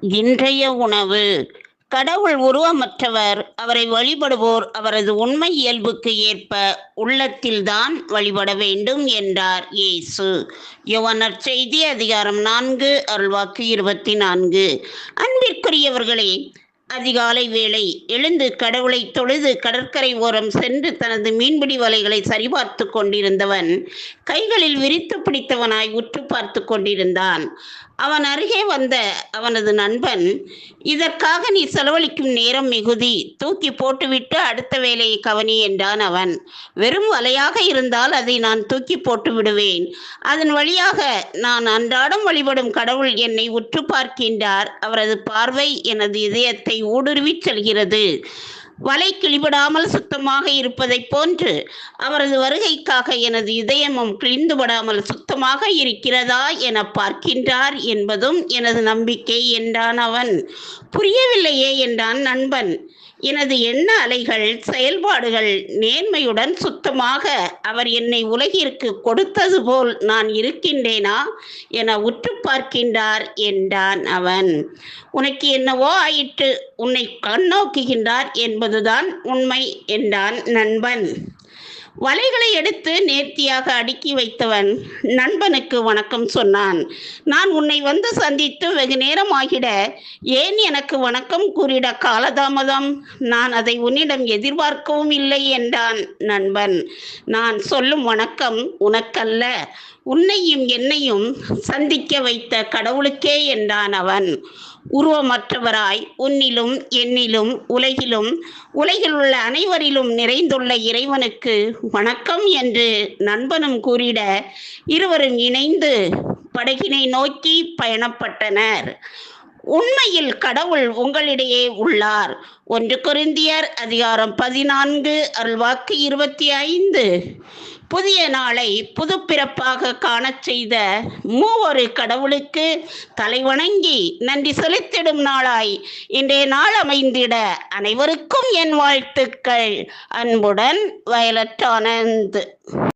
இன்றைய உணவு. கடவுள் உருவமற்றவர் அவரை வழிபடுவோர் அவரது உண்மை இயல்புக்கு ஏற்ப உள்ளத்தில்தான் வழிபட வேண்டும் என்றார் இயேசு. யோவானர் செய்தி அதிகாரம் நான்கு அருள்வாக்கு இருபத்தி நான்கு. அன்பிற்குரியவர்களே அதிகாலை வேளை எழுந்து கடவுளை தொழுது கடற்கரை ஓரம் சென்று தனது மீன்பிடி வலைகளை சரிபார்த்து கொண்டிருந்தவன் கைகளில் விரித்து பிடித்தவனாய் உற்று பார்த்து கொண்டிருந்தான். அவன் அருகே வந்த அவனது நண்பன் இதற்காக நீ செலவழிக்கும் நேரம் மிகுதி தூக்கி போட்டுவிட்டு அடுத்த வேலையை கவனி என்றான் அவன். வெறும் வலையாக இருந்தால் அதை நான் தூக்கி போட்டு விடுவேன். அதன் வழியாக நான் அன்றாடம் வழிபடும் கடவுள் என்னை உற்று பார்க்கின்றார். அவரது பார்வை எனது இதயத்தை ஊடுருவிச் செல்கிறது. வலை கிழிபடாமல் சுத்தமாக இருப்பதைப் போன்று அவரது வருகைக்காக எனது இதயமும் கிழிந்துபடாமல் சுத்தமாக இருக்கிறதா என பார்க்கின்றார் என்பதும் எனது நம்பிக்கை என்றான் அவன். புரியவில்லையே என்றான் நண்பன். எனது எண்ண அலைகள் செயல்பாடுகள் நேர்மையுடன் சுத்தமாக அவர் என்னை உலகிற்கு கொடுத்தது போல் நான் இருக்கின்றேனா என உற்று பார்க்கின்றார் என்றான் அவன். உனக்கு என்னவோ ஆயிற்று உன்னை கண்ணோக்குகின்றார் என்பதுதான் உண்மை என்றான் நண்பன். வலைகளை எடுத்து நேர்த்தியாக அடுக்கி வைத்தவன் நண்பனுக்கு வணக்கம் சொன்னான். நான் உன்னை வந்து சந்தித்து வெகு நேரம் ஆகிட ஏன் எனக்கு வணக்கம் கூறிட காலதாமதம்? நான் அதை உன்னிடம் எதிர்பார்க்கவும் இல்லை என்றான் நண்பன். நான் சொல்லும் வணக்கம் உனக்கல்ல. உன்னையும் என்னையும் சந்திக்க வைத்த கடவுளுக்கே என்றான் அவன். உருவமற்றவராய் உன்னிலும் என்னிலும் உலகிலும் உலகில் உள்ள அனைவரிலும் நிறைந்துள்ள இறைவனுக்கு வணக்கம் என்று நண்பனும் கூறிட இருவரும் இணைந்து படகினை நோக்கி பயணப்பட்டனர். உண்மையில் கடவுள் உங்களிடையே உள்ளார். ஒன்று குருந்தியர் அதிகாரம் பதினான்கு அருள்வாக்கு இருபத்தி ஐந்து. புதிய நாளை புதுப்பிறப்பாக காணச் செய்த மூவொரு கடவுளுக்கு தலைவணங்கி நன்றி செலுத்திடும் நாளாய். இன்றைய நாள் அமைந்திட அனைவருக்கும் என் வாழ்த்துக்கள். அன்புடன் வயலட் ஆனந்த்.